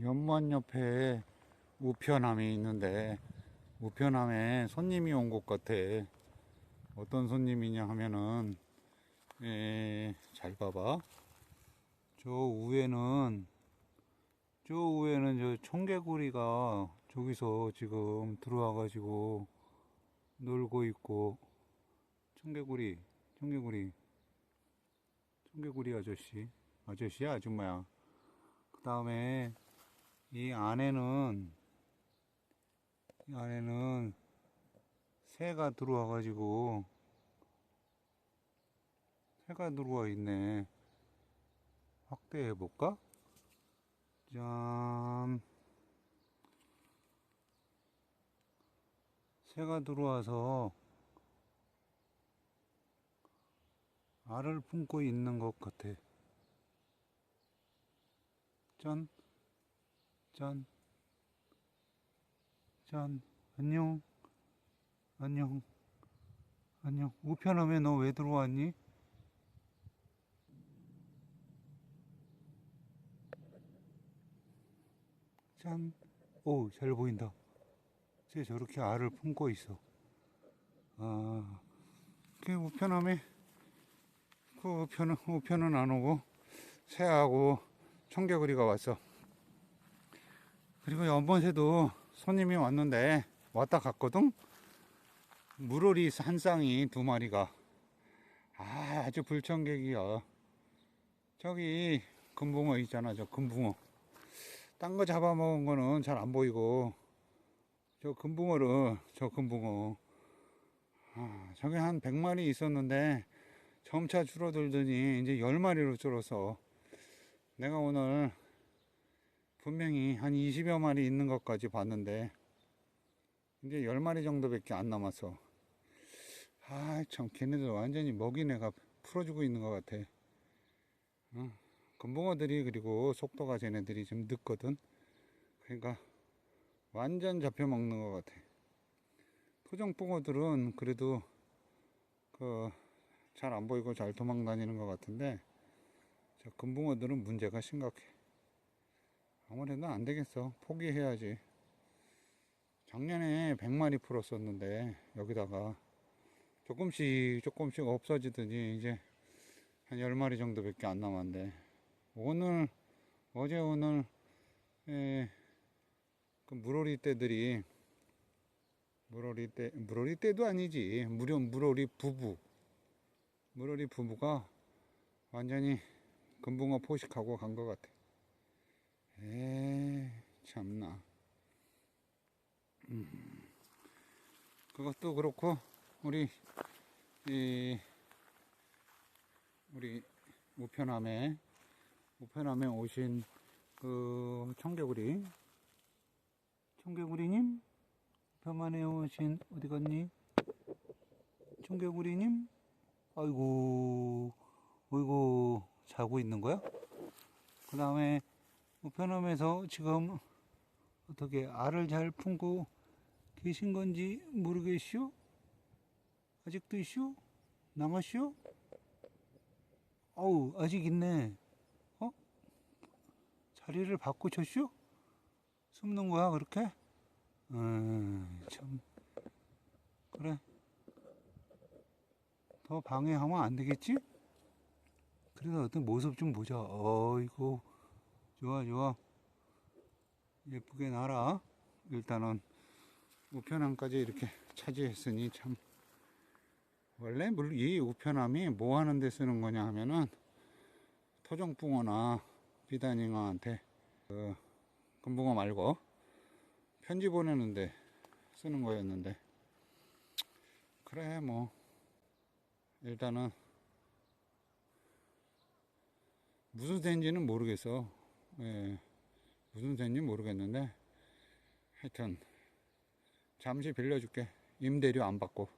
연못 옆에 우편함이 있는데 우편함에 손님이 온 것 같아. 어떤 손님이냐 하면은 에, 잘 봐봐. 저 위에는 저 위에는 저 청개구리가 저기서 지금 들어와 가지고 놀고 있고 청개구리 청개구리 청개구리 아저씨 아저씨야 아줌마야 그 다음에 이 안에는 이 안에는 새가 들어와 가지고 새가 들어와 있네 확대해 볼까? 짠 새가 들어와서 알을 품고 있는 것 같아. 짠, 짠, 짠, 안녕, 안녕, 안녕. 우편함에 너 왜 들어왔니? 짠, 오, 잘 보인다. 쟤 저렇게 알을 품고 있어. 아, 그 우편함에 그 우편은 우편은 안 오고 새하고 청개구리가 왔어. 그리고 연번새도 손님이 왔는데 왔다 갔거든. 물오리 한 쌍이 두 마리가 아, 아주 불청객이야. 저기 금붕어 있잖아, 저 금붕어. 딴 거 잡아먹은 거는 잘 안 보이고 저 금붕어를 저 금붕어 아, 저게 한 100마리 있었는데 점차 줄어들더니 이제 10마리로 줄어서 내가 오늘 분명히 한 20여 마리 있는 것까지 봤는데 이제 10마리 정도밖에 안 남았어 아 참 걔네들 완전히 먹이 내가 풀어주고 있는 것 같아 어? 금붕어들이 그리고 속도가 쟤네들이 좀 늦거든 그러니까 완전 잡혀 먹는 것 같아. 토종붕어들은 그래도 그 잘 안 보이고 잘 도망 다니는 것 같은데 저 금붕어들은 문제가 심각해. 아무래도 안 되겠어. 포기해야지. 작년에 100마리 풀었었는데 여기다가 조금씩 조금씩 없어지더니 이제 한 10마리 정도밖에 안 남았는데 오늘 어제 오늘 에, 그 물오리 떼들이 물오리 떼 물오리 떼도 아니지 무려 물오리 부부 물오리 부부가 완전히 금붕어 포식하고 간 것 같아. 에 참나. 음. 그것도 그렇고 우리 이 우리 우편함에 우편함에 오신 그 청개구리 청개구리님 병안에 오신 어디 갔니? 청개구리님 아이고 어이구 자고 있는 거야? 그 다음에 우편함에서 지금 어떻게 알을 잘 품고 계신 건지 모르겠슈? 아직도 있슈? 남았슈? 어우 아직 있네 어? 자리를 바꾸셨슈? 숨는 거야 그렇게? 음, 참 그래 더 방해하면 안 되겠지? 그래도 어떤 모습 좀 보자 어이구 좋아 좋아. 예쁘게 날아 일단은 우편함까지 이렇게 차지했으니 참. 원래 물이 우편함이 뭐 하는 데 쓰는 거냐 하면은 토종붕어나 비단잉어한테 그 금붕어 말고 편지 보내는데 쓰는 거였는데. 그래 뭐. 일단은 무슨 새인지는 모르겠어 예, 무슨 새인지 모르겠는데 하여튼 잠시 빌려줄게. 임대료 안 받고